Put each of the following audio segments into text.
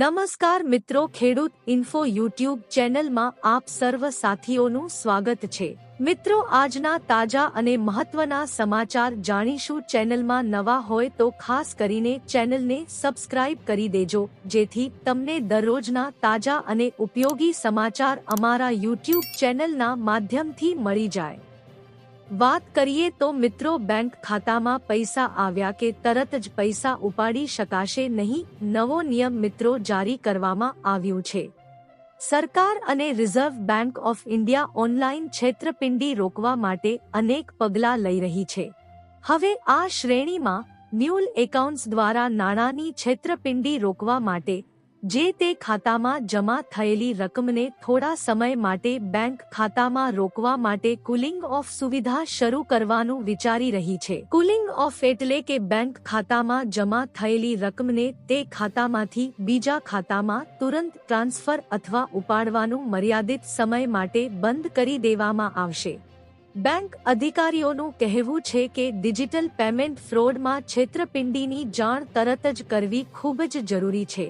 નમસ્કાર મિત્રો, ખેડૂત ઇન્ફો યુટ્યુબ ચેનલમાં આપ સર્વ સાથીઓનું સ્વાગત છે. મિત્રો, આજના તાજા અને મહત્વના સમાચાર જાણીશું. ચેનલમાં નવા હોય તો ખાસ કરીને ચેનલને સબસ્ક્રાઇબ કરી દેજો, જેથી તમને દરરોજના તાજા અને ઉપયોગી સમાચાર અમારા યુટ્યુબ ચેનલના માધ્યમથી મળી જાય. વાત કરીએ તો મિત્રો બેંક ખાતામાં પૈસા આવ્યા કે તરત જ પૈસા ઉપાડી શકાશે નહીં, નવો નિયમ મિત્રો જારી કરવામાં આવ્યું છે. સરકાર અને reserve bank of India online છેતરપિંડી રોકવા માટે અનેક પગલાં લઈ રહી છે. હવે આ શ્રેણીમાં મ્યુલ એકાઉન્ટ્સ દ્વારા નાણાંની છેતરપિંડી રોકવા માટે જે તે ખાતામાં જમા થયેલી રકમને થોડા સમય માટે બેંક ખાતામાં રોકવા માટે કુલિંગ ઓફ સુવિધા શરૂ કરવાનું વિચારી રહી છે. કુલિંગ ઓફ એટલે કે બેંક ખાતામાં જમા થયેલી રકમને તે ખાતામાંથી બીજા ખાતામાં તુરંત ટ્રાન્સફર અથવા ઉપાડવાનું મર્યાદિત સમય માટે બંધ કરી દેવામાં આવશે. બેંક અધિકારીઓનું કહેવું છે કે ડિજિટલ પેમેન્ટ ફ્રોડમાં છેતરપિંડીની જાણ તરત જ કરવી ખૂબ જ જરૂરી છે.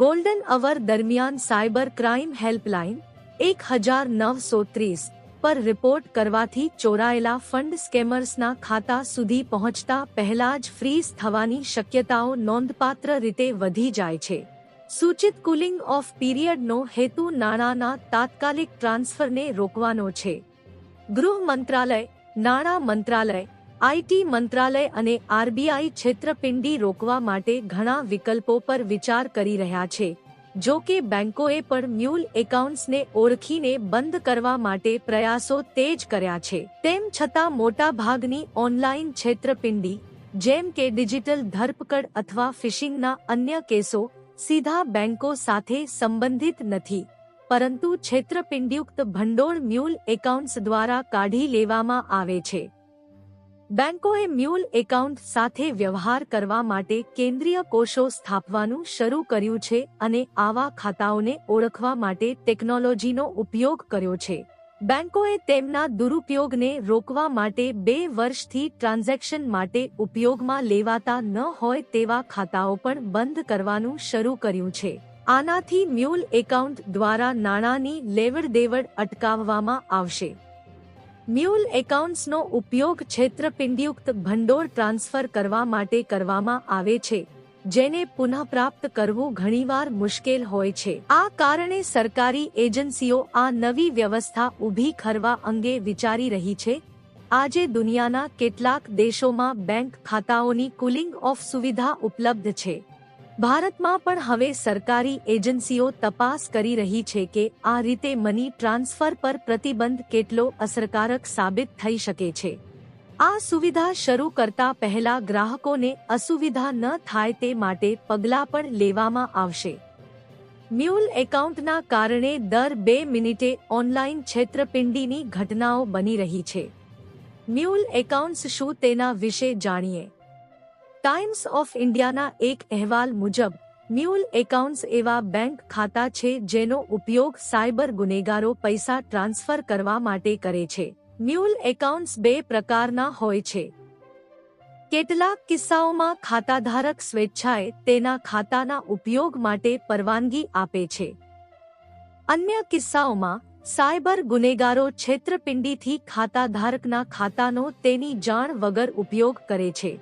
ગોલ્ડન અવર દરમિયાન સાયબર ક્રાઇમ હેલ્પલાઇન એક હજાર નવસો ત્રીસ પર રિપોર્ટ કરવાથી ચોરાયેલા ફંડ સ્કેમર્સના ખાતા સુધી પહોંચતા પહેલા જ ફ્રીઝ થવાની શક્યતાઓ નોંધપાત્ર રીતે વધી જાય છે. સૂચિત કુલિંગ ઓફ પીરિયડનો હેતુ નાણાંના તાત્કાલિક ટ્રાન્સફરને રોકવાનો છે. ગૃહ મંત્રાલય, નાણાં મંત્રાલય આઈટી મંત્રાલય અને આરબીઆઈ છેતરપિંડી રોકવા માટે ઘણા વિકલ્પો પર વિચાર કરી રહ્યા છે. જો કે બેંકોએ પણ મ્યુલ એકાઉન્ટ્સને ઓળખીને બંધ કરવા માટે પ્રયાસો તેજ કર્યા છે. તેમ છતાં મોટા ભાગની ઓનલાઈન છેતરપિંડી, જેમ કે ડિજિટલ ધરપકડ અથવા ફિશિંગના અન્ય કેસો, સીધા બેંકો સાથે સંબંધિત નથી. પરંતુ છેતરપિંડીયુક્ત ભંડોળ મ્યુલ એકાઉન્ટ્સ દ્વારા કાઢી લેવામાં આવે છે. બેંકોએ મ્યુલ એકાઉન્ટ સાથે વ્યવહાર કરવા માટે કેન્દ્રીય કોષો સ્થાપવાનું શરૂ કર્યું છે અને આવા ખાતાઓને ઓળખવા માટે ટેકનોલોજીનો ઉપયોગ કર્યો છે. બેંકોએ તેમના દુરુપયોગને રોકવા માટે બે વર્ષથી ટ્રાન્ઝેક્શન માટે ઉપયોગમાં લેવાતા ન હોય તેવા ખાતાઓ પણ બંધ કરવાનું શરૂ કર્યું છે. આનાથી મ્યુલ એકાઉન્ટ દ્વારા નાણાંની લેવડ દેવડ અટકાવવામાં આવશે. મ્યુલ એકાઉન્ટ્સનો ઉપયોગ છેતરપિંડીયુક્ત ભંડોળ ટ્રાન્સફર કરવા માટે કરવામાં આવે છે, જેને પુનઃપ્રાપ્ત કરવું ઘણીવાર મુશ્કેલ હોય છે. આ કારણે સરકારી એજન્સીઓ આ નવી વ્યવસ્થા ઊભી કરવા અંગે વિચારી રહી છે. આજે દુનિયાના કેટલાક દેશોમાં બેંક ખાતાઓની કુલિંગ ઓફ સુવિધા ઉપલબ્ધ છે. ભારતમાં પણ હવે સરકારી એજન્સીઓ તપાસ કરી રહી છે કે આ રીતે મની ટ્રાન્સફર પર પ્રતિબંધ કેટલો અસરકારક સાબિત થઈ શકે છે. આ સુવિધા શરૂ કરતા પહેલા ગ્રાહકોને અસુવિધા ન થાય તે માટે પગલાં પણ લેવામાં આવશે. મ્યુલ એકાઉન્ટના કારણે દર બે મિનિટે ઓનલાઈન છેતરપિંડીની ઘટનાઓ બની રહી છે. મ્યુલ એકાઉન્ટ્સ શું તેના વિશે જાણીએ? ટાઈમ્સ ઓફ ઇન્ડિયાના એક અહેવાલ મુજબ, મ્યુલ એકાઉન્ટ્સ એવા બેંક ખાતા છે જેનો ઉપયોગ સાયબર ગુનેગારો પૈસા ટ્રાન્સફર કરવા માટે કરે છે. મ્યુલ એકાઉન્ટ્સ બે પ્રકારના હોય છે. કેટલાક કિસ્સાઓમાં ખાતાધારક સ્વેચ્છાએ તેના ખાતાના ઉપયોગ માટે પરવાનગી આપે છે. અન્ય કિસ્સાઓમાં, સાયબર ગુનેગારો છેતરપિંડીથી ખાતાધારકના ખાતાનો તેની જાણ વગર ઉપયોગ કરે છે.